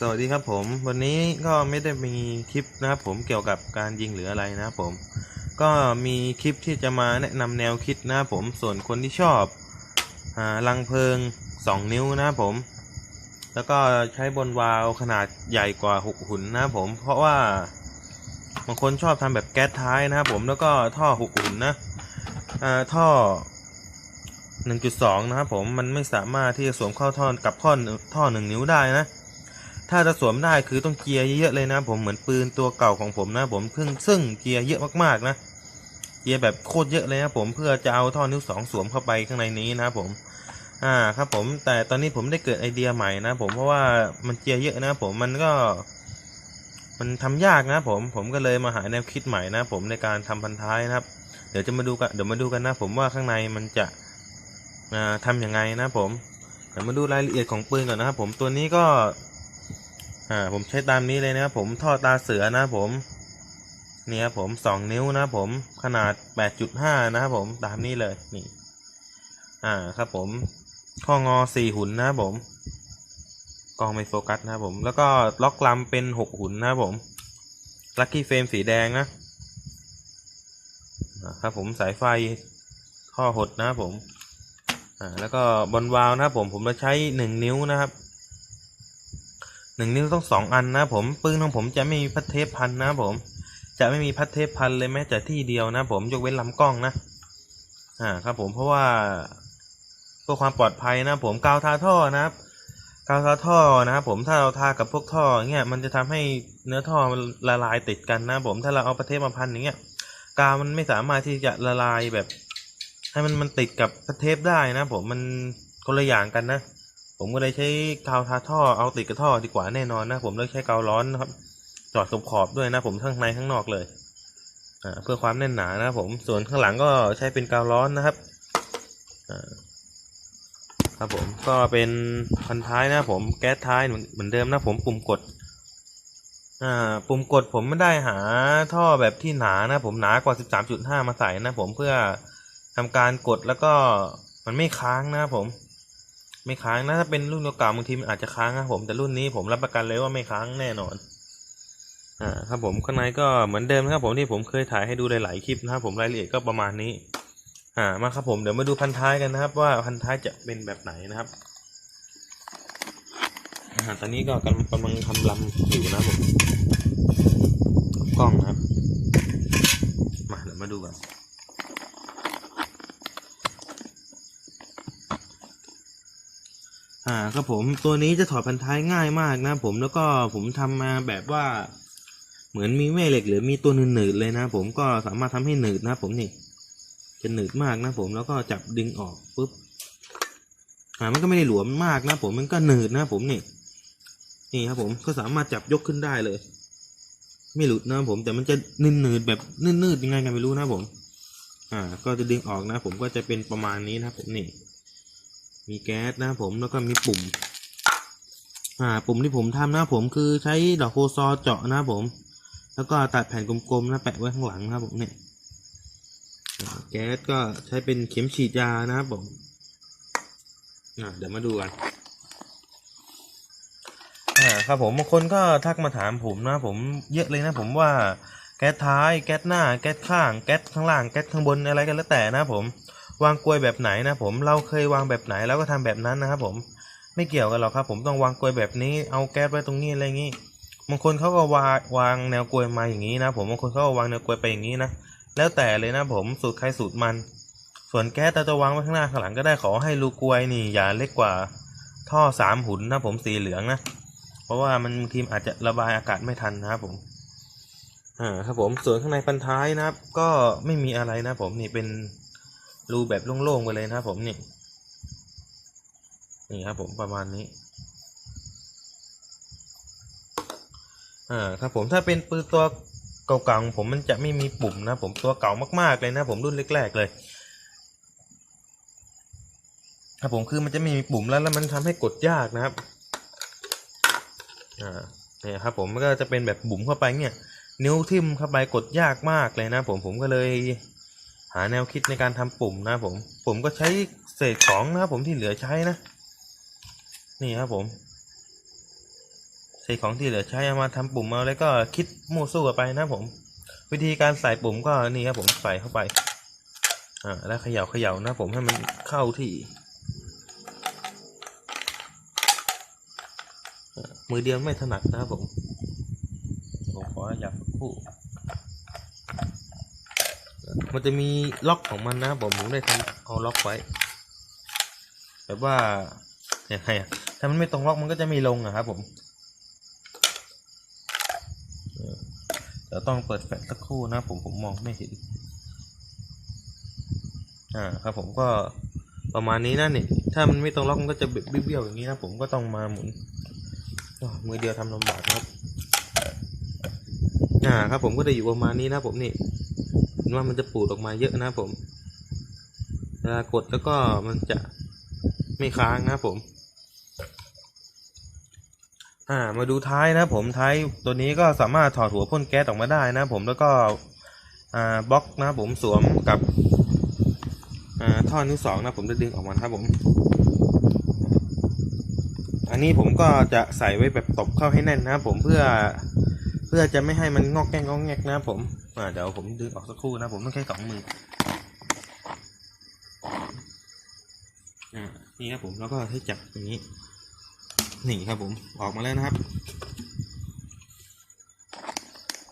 สวัสดีครับผม วันนี้ก็ไม่ได้มีคลิปนะครับผมเกี่ยวกับการยิงหรืออะไรนะครับผม ก็มีคลิปที่จะมาแนะนำแนวคิดนะครับผมส่วนคนที่ชอบอ่าลังเพลิง 2 นิ้วนะครับผม แล้วก็ใช้บนวาลขนาดใหญ่กว่า 6 หุ่นนะครับผม เพราะว่าบางคนชอบทำแบบแก๊สท้ายนะครับผมแล้วก็ท่อ 6 หุ่นนะอ่าท่อ1.2 นะครับผมมันไม่สามารถที่จะสวมเข้าท่อกับท่อท่อ 1 นิ้วได้นะ ถ้าจะสวมได้คือต้องเกียร์เยอะๆเลยนะ ผมเหมือนปืนตัวเก่าของผมนะผมซึ่งซึ่งเกียร์เยอะมากๆนะเกียร์แบบโคตรเยอะเลยนะผมเพื่อจะเอาท่อนิ้วสองสวมเข้าไปข้างในนี้นะผมอ่าครับผมแต่ตอนนี้ผมได้เกิดไอเดียใหม่นะผมเพราะว่ามันเกียร์เยอะนะผมมันก็ มันทำยากนะผมผมก็เลยมาหาแนวคิดใหม่นะผมในการทำพันท้ายนะครับ เดี๋ยวจะมาดูกันเดี๋ยวมาดูกันนะ ผมว่าข้างในมันจะอ่าทำยังไงนะผมเดี๋ยวมาดูรายละเอียดของปืนก่อนนะครับผมตัวนี้ก็ อ่าผมใช้ตามนี้เลยนะครับผมท่อตาเสือนะผมนี่ครับผมสองนิ้วนะผมขนาดแปดจุดห้านะครับผมตามนี้เลยนี่อ่าครับผมข้องอสี่หุ่นนะครับผมกองไม่โฟกัสนะครับผม แล้วก็ล็อกลำเป็นหกหุ่นนะครับผมลัคกี้เฟรมสีแดงนะครับผมสายไฟข้อหดนะครับผมอ่าแล้วก็บนวาล์วนะครับผมผมจะใช้หนึ่งนิ้วนะครับ หนึ่งนิ้วต้องสองอันนะผมปืนของผมจะไม่มีพัดเทปพันนะผม จะไม่มีพัดเทปพันเลยแม้แต่ที่เดียวนะผมยกเว้นลำกล้องนะอ่าครับผมเพราะว่าเพื่อความปลอดภัยนะผมกาวทาท่อนะครับกาวทาท่อนะครับผมถ้าเราทากับพวกท่อเงี้ยมันจะทำให้เนื้อท่อมันละลายติดกันนะผมถ้าเราเอาพัดเทปมาพันอย่างเงี้ยกาวมันไม่สามารถที่จะละลายแบบ ให้มันมันติดกับพัดเทปได้นะผมมันคนละอย่างกันนะ ผมก็เลยใช้กาวทาท่อเอาติดกับท่อดีกว่าแน่นอนนะ ผมเลือกใช้กาวร้อนนะครับ จอดขอบขอบๆด้วยนะ ผมทั้งในทั้งนอกเลยอ่าเพื่อความแน่นหนานะผมส่วนข้างหลังก็ใช้เป็นกาวร้อนนะครับอ่าครับผมก็เป็นพันท้ายนะผมแก๊สท้ายเหมือนเดิมนะผมปุ่มกดอ่าปุ่มกดผมไม่ได้หาท่อแบบที่หนานะ ผมหนากว่า 13.5 มาใส่นะผมเพื่อทำการกดแล้วก็มันไม่ค้างนะผม ไม่ค้างนะถ้าเป็นรุ่นเก่าบางทีมันอาจจะค้างนะผมแต่รุ่นนี้ผมรับประกันเลยว่าไม่ค้างแน่นอนอ่าครับผมข้างในก็เหมือนเดิมนะครับผมที่ผมเคยถ่ายให้ดูหลายๆคลิปนะครับผมรายละเอียดก็ประมาณนี้ อ่ามาครับผมเดี๋ยวมาดูพันท้ายกันนะครับ ว่าพันท้ายจะเป็นแบบไหนนะครับอาตอนนี้ก็กำลังกำลังทำลำอยู่นะผมกับกล้องนะครับ มาเดี๋ยวมาดูกัน อ่าครับผมตัวนี้จะถอดพันท้ายง่ายมากนะผมแล้วก็ผมทำมาแบบว่า เหมือนมีแม่เหล็กหรือมีตัวหนืดๆเลยนะผมก็สามารถทำให้หนืดนะผมนี่จะหนืดมากนะผมแล้วก็จับดึงออกปุ๊บอ่ามันก็ไม่ได้หลวมมากนะผมมันก็หนืดนะผมนี่นี่ครับผมก็สามารถจับยกขึ้นได้เลย ไม่หลุดนะผมแต่มันจะนืดหนืดๆแบบนืดๆยังไงกันไม่รู้นะผม อ่า ก็จะดึงออกนะ ผมก็จะเป็นประมาณนี้นะผมนี่ มีแก๊สนะผมแล้วก็มีปุ่ม อ่า ปุ่มที่ผมทำนะผมคือใช้ดอกโคซอเจาะนะผม แล้วก็ตัดแผ่นกลมๆนะแปะไว้ข้างหลังนะผมเนี่ยแก๊สก็ใช้เป็นเข็มฉีดยานะครับผมอ่าเดี๋ยวมาดูกันอ่าครับผมบางคนก็ทักมาถามผมนะผมเยอะเลยนะผมว่าแก๊สท้ายแก๊สหน้า แก๊สข้าง แก๊สข้างล่างแก๊สข้างบนอะไรกันแล้วแต่นะผม วางกลวยแบบไหนนะผมเราเคยวางแบบไหนเราก็ทำแบบนั้นนะครับผมไม่เกี่ยวกันหรอกครับ ผมต้องวางกลวยแบบนี้เอาแก๊สไว้ตรงนี้อะไรอย่างนี้บางคนเขาก็วางวางแนวกลวยมาอย่างนี้นะผมบางคนเขาก็วางแนวกลวยไปอย่างนี้นะแล้วแต่เลยนะผมสูตรใครสูตรมัน ส่วนแก๊สเราจะวางไว้ข้างหน้าข้างหลังก็ได้ขอให้รูกลวยนี่อย่าเล็กกว่าท่อสามหุ่นนะผมสีเหลืองนะเพราะว่ามันทีมอาจจะระบายอากาศไม่ทันนะครับผมอ่าครับผมส่วนข้างในพันท้ายนะครับ ก็ไม่มีอะไรนะผมนี่เป็น รูแบบโล่งๆไปเลยนะครับผมนี่นี่ครับผมประมาณนี้อ่าครับผมถ้าเป็นปืนตัวเก่าๆผมมันจะไม่มีปุ่มนะผมตัวเก่ามากๆเลยนะผมรุ่นแรกๆเลยครับผมคือมันจะไม่มีปุ่มแล้วแล้วมันทำให้กดยากนะครับอ่าเนี่ยครับผมมันก็จะเป็นแบบบุ๋มเข้าไปเนี่ย นิ้วทิ่มเข้าไปกดยากมากเลยนะผมผมก็เลย หาแนวคิดในการทำปุ่มนะผม ผมก็ใช้เศษของนะครับผมที่เหลือใช้นะ นี่ครับผมเใส่ของที่เหลือใช้เอามาทำปุ่มเอาแล้วก็คิดมั่วสู้กันไปนะผม วิธีการใส่ปุ่มก็นี่ครับผมใส่เข้าไป อ่าแล้วเขย่าเขย่านะผมให้มันเข้าที่ มือเดียวไม่ถนัดนะครับผมผมขออยากคู่ มันจะมีล็อกของมันนะครับผมผมได้ทำเอาล็อกไว้แบบว่ายังไงอะถ้ามันไม่ตรงล็อกมันก็จะไม่ลงอะครับผมเออเดี๋ยวต้องเปิดแฟลชสักครู่นะผมผมมองไม่เห็นอ่าครับผมก็ประมาณนี้นะนี่ถ้ามันไม่ตรงล็อกมันก็จะเบี้ยวๆอย่างนี้นะผมก็ต้องมาหมุนมือเดียวทำลำบากครับอ่าครับผมก็จะอยู่ประมาณนี้นะผมนี่ เห็นว่ามันจะปูดออกมาเยอะนะผมเวลากดแล้วก็มันจะไม่ค้างนะผม อ่า มาดูท้ายนะผมท้ายตัวนี้ก็สามารถถอดหัวพ่นแก๊สออกมาได้นะผมแล้วก็อ่าบล็อกนะผมสวมกับอ่าท่อนิ้วสองนะผมจะดึงออกมาครับผม อันนี้ผมก็จะใส่ไว้แบบตบเข้าให้แน่นนะผมเพื่อเพื่อจะไม่ให้มันงอกแงกงอกแงกนะผม อ่าเดี๋ยวผมดึงออกสักครู่นะ ผมต้องใช้สองมืออ่านี่ครับผมแล้วก็ให้จับอย่างนี้นี่ครับผมออกมาแล้วนะครับ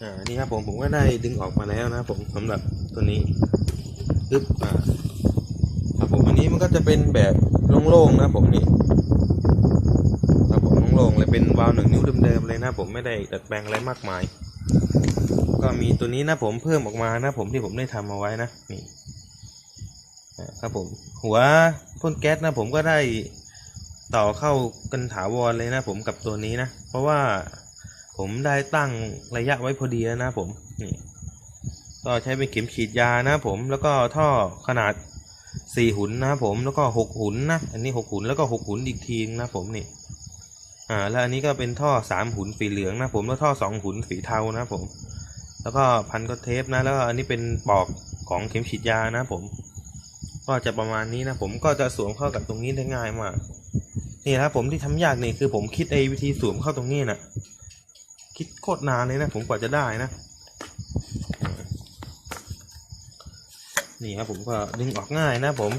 อ่านี่ครับผมผมก็ได้ดึงออกมาแล้วนะผมสำหรับตัวนี้อึ๊บอ่าครับผมอันนี้มันก็จะเป็นแบบโล่งๆนะผมนี่ครับผมโล่งๆเลยเป็นวาล์วหนึ่งนิ้วเดิมๆเลยนะผมไม่ได้ดัดแปลงอะไรมากมาย ก็มีตัวนี้นะผมเพิ่มออกมานะผมที่ผมได้ทำเอาไว้นะนี่ครับผมหัวพ่นแก๊สนะผมก็ได้ต่อเข้ากันถาวรเลยนะผมกับตัวนี้นะ เพราะว่าผมได้ตั้งระยะไว้พอดีแล้วนะผมนี่ก็ใช้เป็นเข็มฉีดยานะผมแล้วก็ท่อขนาดสี่หุนนะผมแล้วก็หกหุนนะอันนี้หกหุนแล้วก็หกหุนอีกทีนึงนะผมนี่อ่าแล้วอันนี้ก็เป็นท่อสามหุนสีเหลืองนะผมแล้วท่อสองหุนสีเทานะผม แล้วก็พันก็เทปนะ แล้วอันนี้เป็นปอกของเข็มฉีดยานะผม ก็จะประมาณนี้นะผมก็จะสวมเข้ากับตรงนี้ได้ง่ายมาก นี่นะผมที่ทำยากนี่คือผมคิดไอ้วิธีสวมเข้าตรงนี้นะ่ะ คิดโคตรนานเลยนะผมกว่าจะได้นะ นี่ครับผมก็ดึงออกง่ายนะผม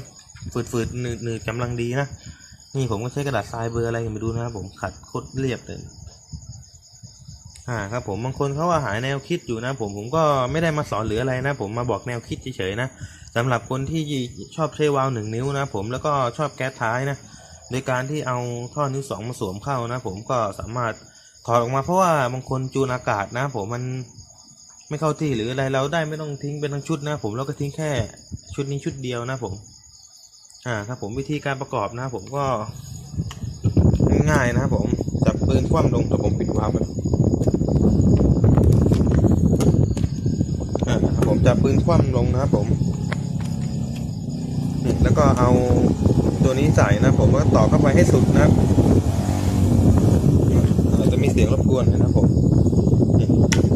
ฝืดๆหนืดๆกำลังดีนะ นี่ผมก็ใช้กระดาษทรายเบอร์อะไรกันไปดูนะครับผมขัดโคตรเรียบเลย อ่าครับผมบางคนเขาว่าหาแนวคิดอยู่นะผมผมก็ไม่ได้มาสอนหรืออะไรนะ ผมมาบอกแนวคิดเฉยๆนะสำหรับคนที่ชอบใช้วาล์วหนึ่งนิ้วนะผมแล้วก็ชอบแก๊สท้ายนะโดยการที่เอาท่อนิ้วสองมาสวมเข้านะ ผมก็สามารถถอดออกมาเพราะว่าบางคนจูนอากาศนะ ผมมันไม่เข้าที่หรืออะไรเราได้ไม่ต้องทิ้งเป็นทั้งชุดนะ ผมเราก็ทิ้งแค่ชุดนี้ชุดเดียวนะผมอ่าครับผมวิธีการประกอบนะ ผมก็ง่ายๆนะผมจับปืนคว่ำลงแต่ผมปิดวาล์ว ผมจับปืนคว่ำลงนะครับผมนี่แล้วก็เอาตัวนี้ใส่นะผมก็ต่อเข้าไปให้สุดนะครับอาจะมีเสียงรบกวนนะครับผม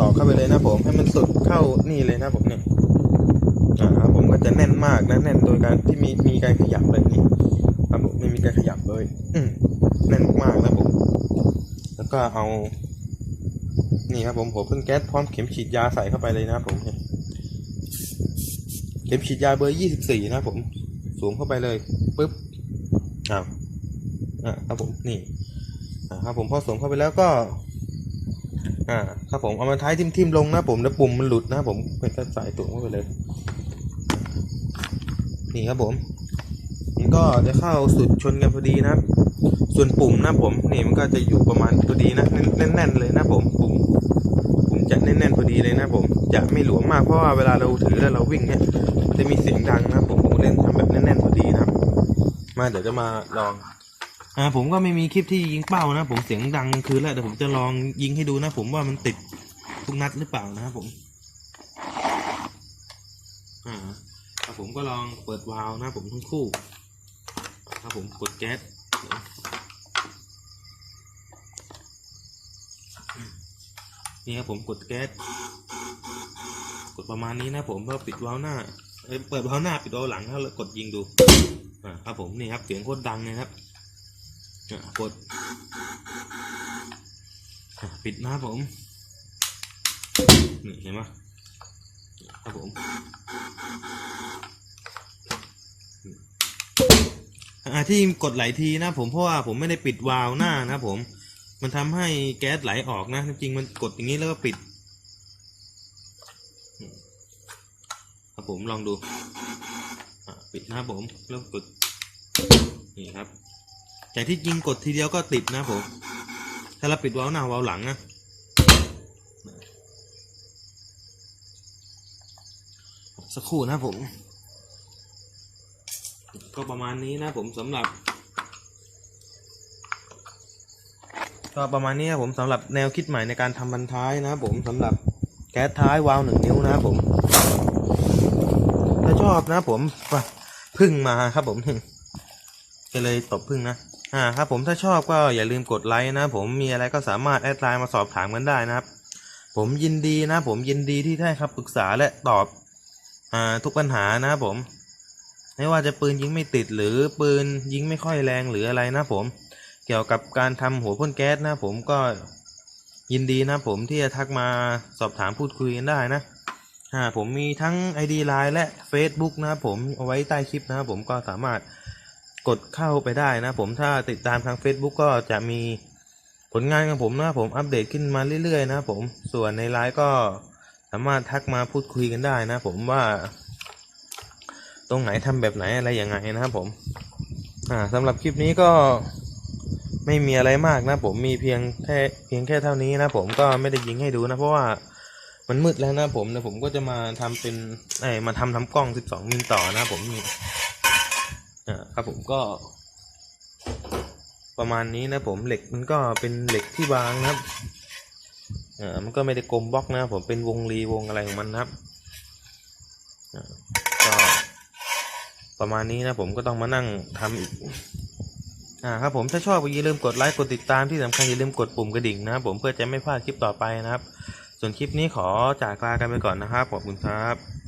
ต่อเข้าไปเลยนะผมให้มันสุดเข้านี่เลยนะผมเนี่ยอ่าครับผมก็จะแน่นมากนะแน่นโดยการที่มีมีการขยับแบบนี้ครับผมไม่มีการขยับเลยแน่นมากนะผมแล้วก็เอา นี่ครับผมหัวพ่นแก๊สพร้อมเข็มฉีดยาใส่เข้าไปเลยนะผมเข็มฉีดยาเบอร์ยี่สิบสี่นะผมสวมเข้าไปเลยปึ๊บอ้าวอ่าครับผมนี่อ่าครับผมพอสวมเข้าไปแล้วก็อ่าครับผมเอามาท้ายทิ่มๆลงนะผมแล้วปุ่มมันหลุดนะผมเป็นก็ใส่ถุงเข้าไปเลย นี่ครับผมมันก็จะเข้าสุดชนกันพอดีนะส่วนปุ่มนะผมนี่มันก็จะอยู่ประมาณพอดีนะแน่นๆเลยนะผมปุ่ม แน่นๆพอดีเลยนะผมจะไม่หลวมมากเพราะว่าเวลาเราถือแล้วเราวิ่งเนี่ยจะมีเสียงดังนะผมผมเล่นทำแบบแน่นๆพอดีนะมาเดี๋ยวจะมาลองอ่าผมก็ไม่มีคลิปที่ยิงเป้านะ ผมเสียงดังคือแล้วเดี๋ยวผมจะลองยิงให้ดูนะ ผมว่ามันติดทุกนัดหรือเปล่านะครับผมอ่าครับผมก็ลองเปิดวาล์วนะผมทั้งคู่ครับผมกดแก๊ส นี่ครับผมกดแก๊สกดประมาณนี้นะผมเพื่อปิดวาล์วหน้าเปิดวาล์วหน้าปิดวาล์วหลังถ้ากดยิงดูอ่าครับผมนี่ครับเสียงโคตรดังเลยครับอ่ากดปิดนะครับผมนี่เห็นไหมครับผมอ่าที่กดหลายทีนะผมเพราะว่าผมไม่ได้ปิดวาล์วหน้านะผม มันทำให้แก๊สไหลออกนะ จริงมันกดอย่างนี้แล้วก็ปิด ครับผมลองดู ปิดนะครับผมแล้วกด นี่ครับ แต่ที่จริงกดทีเดียวก็ติดนะผม ถ้าเราปิดวาล์วหน้าวาล์วหลังนะสักครู่นะผม ก็ประมาณนี้นะผมสำหรับ ก็ประมาณนี้ครับผมสำหรับแนวคิดใหม่ในการทำบันท้ายนะครับผมสำหรับแก๊สท้ายวาล์วหนึ่งนิ้วนะครับผมถ้าชอบนะครับผมพึ่งมาครับผมก็เลยตบพึ่งนะอ่าครับผมถ้าชอบก็อย่าลืมกดไลค์นะผมมีอะไรก็สามารถแอดไลน์มาสอบถามกันได้นะครับ ผมยินดีนะผมยินดีที่ได้ครับปรึกษาและตอบอ่าทุกปัญหานะครับผม ไม่ว่าจะปืนยิงไม่ติดหรือปืนยิงไม่ค่อยแรงหรืออะไรนะผม เกี่ยวกับการทำหัวพ่นแก๊สนะผมก็ยินดีนะผมที่จะทักมาสอบถามพูดคุยกันได้นะอ่าผมมีทั้ง ID Line และ Facebook นะครับผมเอาไว้ใต้คลิปนะครับผมก็สามารถกดเข้าไปได้นะผมถ้าติดตามทาง Facebook ก็จะมีผลงานของผมนะผมอัปเดตขึ้นมาเรื่อยๆนะผมส่วนในไลน์ก็สามารถทักมาพูดคุยกันได้นะผมว่า ตรงไหนทำแบบไหนอะไรยังไงนะครับผมอ่าสำหรับคลิปนี้ก็ ไม่มีอะไรมากนะผมมีเพียงแค่เพียงแค่เท่านี้นะผมก็ไม่ได้ยิงให้ดูนะเพราะว่ามันมืดแล้วนะผมนะผมก็จะมาทำเป็นไอ้มาทำทำกล้อง 12 มิลต่อนะผมนี่อ่าครับผมก็ ประมาณนี้นะผมเหล็กมันก็เป็นเหล็กที่บางนะครับอ่ามันก็ไม่ได้กลมบล็อกนะผมเป็นวงรีวงอะไรของมันนะครับอ่าก็ประมาณนี้นะผมก็ต้องมานั่งทำอีก อ่าครับผมถ้าชอบก็อย่าลืมกดไลค์กดติดตามที่สำคัญอย่าลืมกดปุ่มกระดิ่งนะครับผมเพื่อจะไม่พลาดคลิปต่อไปนะครับ ส่วนคลิปนี้ขอจากลากันไปก่อนนะครับขอบคุณครับ